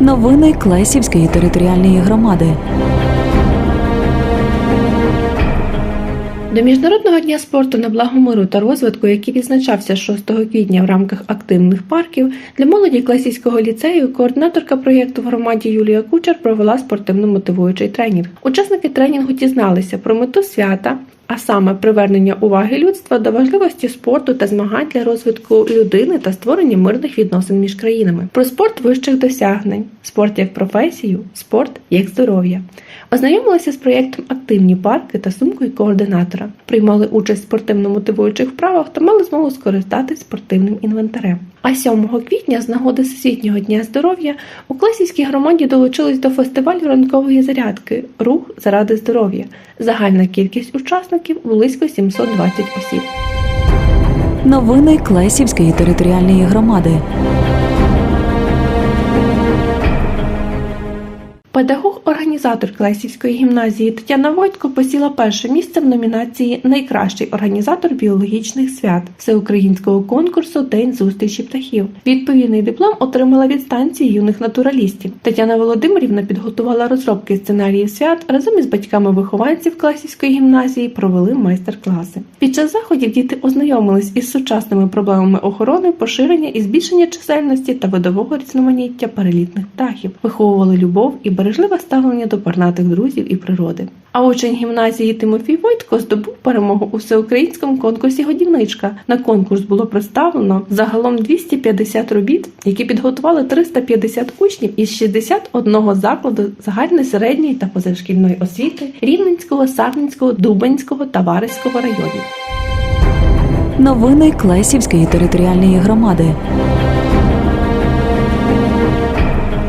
Новини Клесівської територіальної громади. До Міжнародного дня спорту на благо миру та розвитку, який відзначався 6 квітня в рамках активних парків, для молоді Класійського ліцею координаторка проєкту в громаді Юлія Кучер провела спортивно-мотивуючий тренінг. Учасники тренінгу дізналися про мету свята, а саме привернення уваги людства до важливості спорту та змагань для розвитку людини та створення мирних відносин між країнами, про спорт вищих досягнень, спорт як професію, спорт як здоров'я. Ознайомилися з проєктом Активні парки та сумкою координатора, приймали участь в спортивно-мотивуючих вправах та мали змогу скористатись спортивним інвентарем. А 7 квітня, з нагоди Всесвітнього дня здоров'я, у Класівській громаді долучились до фестивалю ранкової зарядки Рух заради здоров'я. Загальна кількість учасників близько 720 осіб. Новини Клесівської територіальної громади. Педагог-організатор Клесівської гімназії Тетяна Войтко посіла перше місце в номінації Найкращий організатор біологічних свят всеукраїнського конкурсу День зустрічі птахів. Відповідний диплом отримала від станції юних натуралістів. Тетяна Володимирівна підготувала розробки сценаріїв свят разом із батьками вихованців Клесівської гімназії провели майстер-класи. Під час заходів діти ознайомились із сучасними проблемами охорони, поширення і збільшення чисельності та видового різноманіття перелітних птахів, виховували любов і бережливе ставлення до пернатих друзів і природи. А учень гімназії Тимофій Войтко здобув перемогу у всеукраїнському конкурсі Годівничка. На конкурс було представлено загалом 250 робіт, які підготували 350 учнів із 61 закладу загальної середньої та позашкільної освіти Рівненського, Сарненського, Дубенського та Вареського районів. Новини Клесівської територіальної громади.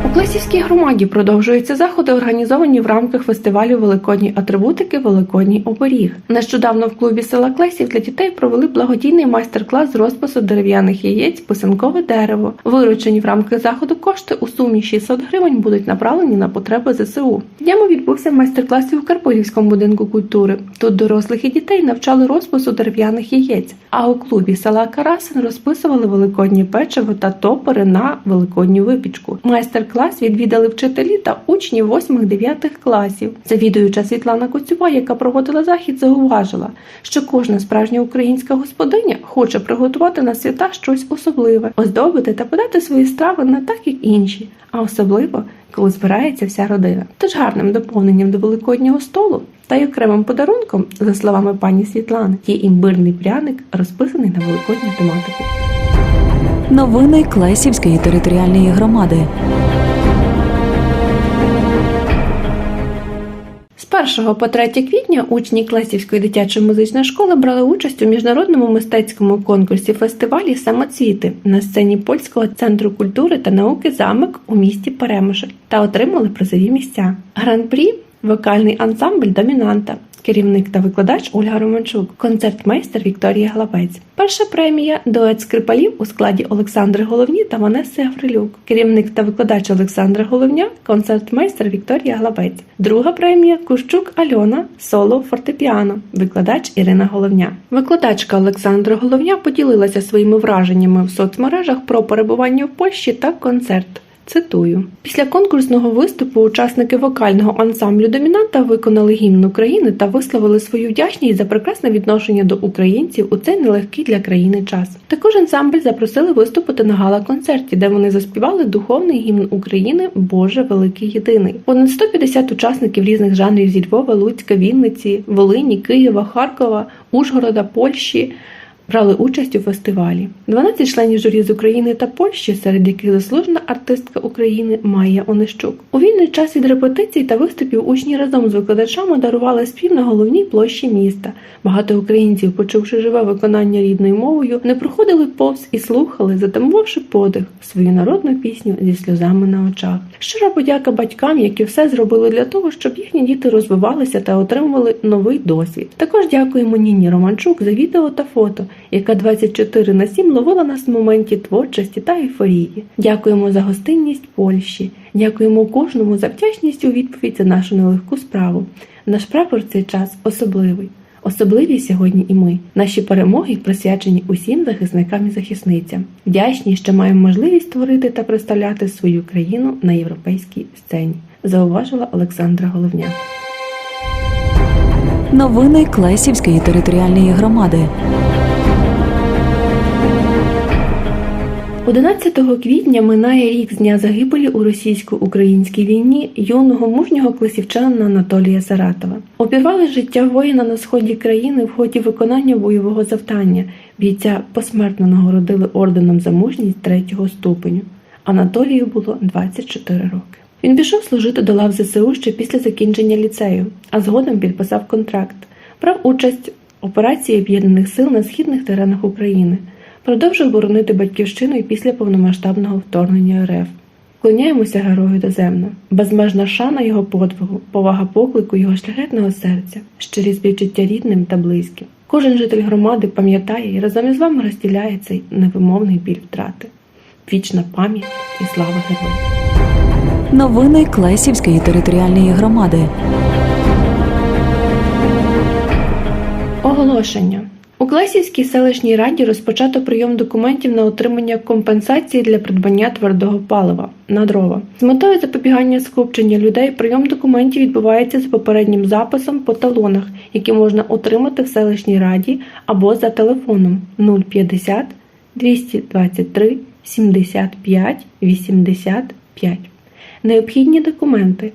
У Класівській громаді продовжуються заходи, організовані в рамках фестивалю Великодні атрибутики Великодній оберіг. Нещодавно в клубі села Клесів для дітей провели благодійний майстер-клас з розпису дерев'яних яєць писанкове дерево. Виручені в рамках заходу кошти у сумі 600 гривень будуть направлені на потреби ЗСУ. Днями відбувся майстер-клас у Карпилівському будинку культури. Тут дорослих і дітей навчали розпису дерев'яних яєць. А у клубі села Карасин розписували великодні печиво та топори на великодню випічку. Майстер-клас відвідали вчителі та учні 8-9 класів. Завідуюча Світлана Коцюва, яка проводила захід, зауважила, що кожна справжня українська господиня хоче приготувати на свята щось особливе, оздобити та подати свої страви не так, як інші, а особливо коли збирається вся родина. Тож гарним доповненням до великоднього столу та й окремим подарунком, за словами пані Світлани, є імбирний пряник, розписаний на великодню тематику. Новини Клесівської територіальної громади. З 1 по 3 квітня учні Клесівської дитячої музичної школи брали участь у міжнародному мистецькому конкурсі фестивалі Самоцвіти на сцені польського центру культури та науки замок у місті Перемишль та отримали призові місця. Гран-прі вокальний ансамбль Домінанта. Керівник та викладач Ольга Романчук, концертмейстер Вікторія Главець. Перша премія дует скрипалів у складі Олександри Головні та Ванеси Гаврилюк. Керівник та викладач Олександра Головня, концертмейстер Вікторія Главець. Друга премія Кущук Альона, соло фортепіано, викладач Ірина Головня. Викладачка Олександра Головня поділилася своїми враженнями в соцмережах про перебування в Польщі та концерт. Цитую: після конкурсного виступу учасники вокального ансамблю Домінанта виконали гімн України та висловили свою вдячність за прекрасне відношення до українців у цей нелегкий для країни час. Також ансамбль запросили виступити на гала-концерті, де вони заспівали духовний гімн України Боже Великий Єдиний. Понад 150 учасників різних жанрів зі Львова, Луцька, Вінниці, Волині, Києва, Харкова, Ужгорода, Польщі брали участь у фестивалі. 12 членів журі з України та Польщі, серед яких заслужена артистка України Майя Онищук. У вільний час від репетицій та виступів учні разом з викладачами дарували спів на головній площі міста. Багато українців, почувши живе виконання рідною мовою, не проходили повз і слухали, затамувавши подих свою народну пісню зі сльозами на очах. Щира подяка батькам, які все зробили для того, щоб їхні діти розвивалися та отримували новий досвід. Також дякуємо Ніні Романчук за відео та фото, яка 24 на 7 ловила нас в моменті творчості та ейфорії. Дякуємо за гостинність Польщі. Дякуємо кожному за вдячність у відповідь за нашу нелегку справу. Наш прапор цей час особливий. Особливі сьогодні і ми. Наші перемоги присвячені усім захисникам і захисницям. Вдячні, що маємо можливість створити та представляти свою країну на європейській сцені, зауважила Олександра Головня. Новини Клесівської територіальної громади. 11 квітня минає рік з дня загибелі у російсько-українській війні юного мужнього класівчанина Анатолія Саратова. Обірвали життя воїна на сході країни в ході виконання бойового завдання. Бійця посмертно нагородили орденом за мужність третього ступеню. Анатолію було 24 роки. Він пішов служити до лав ЗСУ ще після закінчення ліцею, а згодом підписав контракт. Брав участь в операції об'єднаних сил на східних теренах України. Продовжив боронити батьківщину і після повномасштабного вторгнення РФ. Вклоняємося герою доземно, безмежна шана його подвигу, повага поклику його шляхетного серця, щирі співчуття рідним та близьким. Кожен житель громади пам'ятає і разом із вами розділяє цей невимовний біль втрати. Вічна пам'ять і слава героям! Новини Клесівської територіальної громади. Оголошення. У Клесівській селищній раді розпочато прийом документів на отримання компенсації для придбання твердого палива на дрова. З метою запобігання скупчення людей прийом документів відбувається за попереднім записом по талонах, які можна отримати в селищній раді або за телефоном 050 223 75 85. Необхідні документи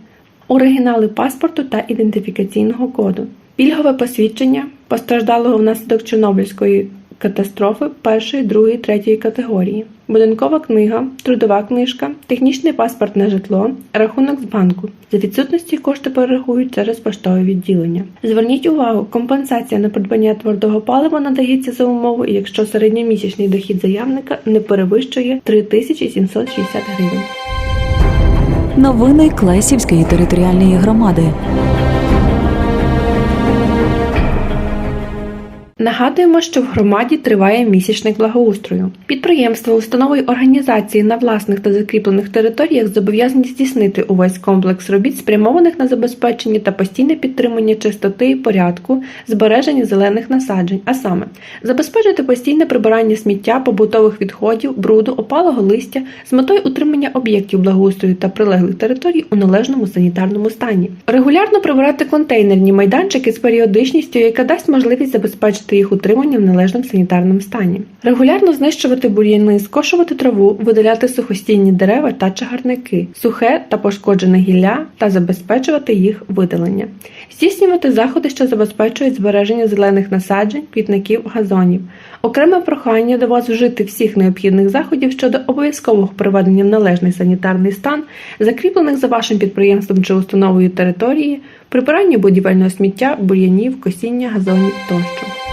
оригінали паспорту та ідентифікаційного коду, пільгове посвідчення постраждалого внаслідок Чорнобильської катастрофи першої, другої, третьої категорії, будинкова книга, трудова книжка, технічний паспорт на житло, рахунок з банку. За відсутності кошти перерахують через поштове відділення. Зверніть увагу, компенсація на придбання твердого палива надається за умови, якщо середньомісячний дохід заявника не перевищує 3760 гривень. Новини Клесівської територіальної громади. Нагадуємо, що в громаді триває місячник благоустрою. Підприємства, установи й організації на власних та закріплених територіях зобов'язані здійснити увесь комплекс робіт, спрямованих на забезпечення та постійне підтримання чистоти і порядку, збереження зелених насаджень, а саме забезпечити постійне прибирання сміття, побутових відходів, бруду, опалого листя з метою утримання об'єктів благоустрою та прилеглих територій у належному санітарному стані. Регулярно прибирати контейнерні майданчики з періодичністю, яка дасть можливість забезпечити їх утримання в належному санітарному стані. Регулярно знищувати бур'яни, скошувати траву, видаляти сухостійні дерева та чагарники, сухе та пошкоджене гілля та забезпечувати їх видалення. Здійснювати заходи, що забезпечують збереження зелених насаджень, квітників, газонів. Окреме прохання до вас вжити всіх необхідних заходів щодо обов'язкового приведення в належний санітарний стан, закріплених за вашим підприємством чи установою території, прибирання будівельного сміття, бур'янів, косіння, газонів тощо.